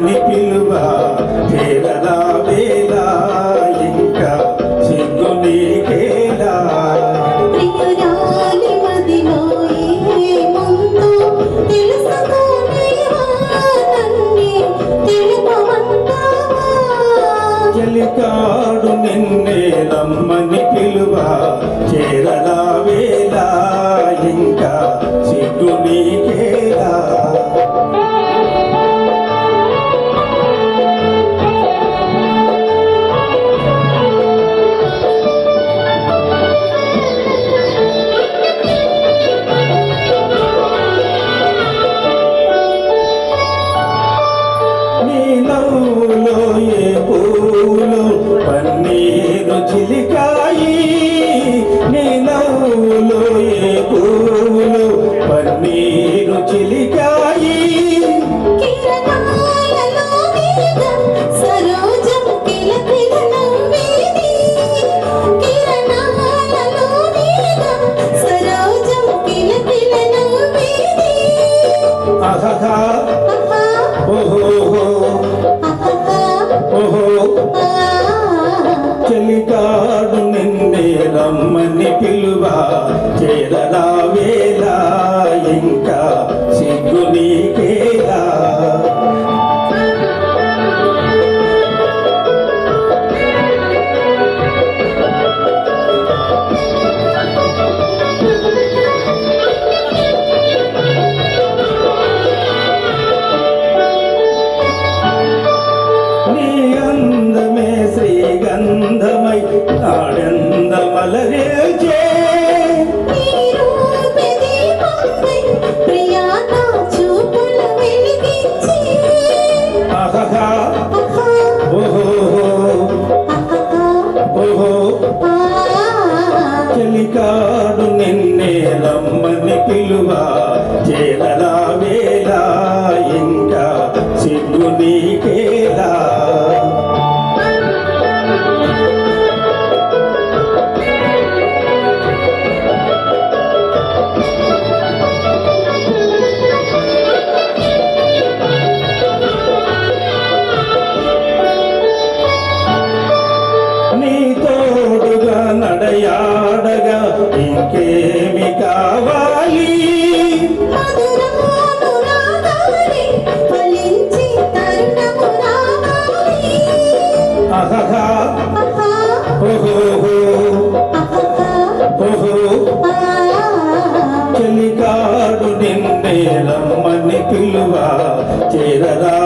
నిలువా చెలికాడు నిన్నే రమ్మని పిలువ. చేరరా వేళ ఇంకా ಸೇರದಾ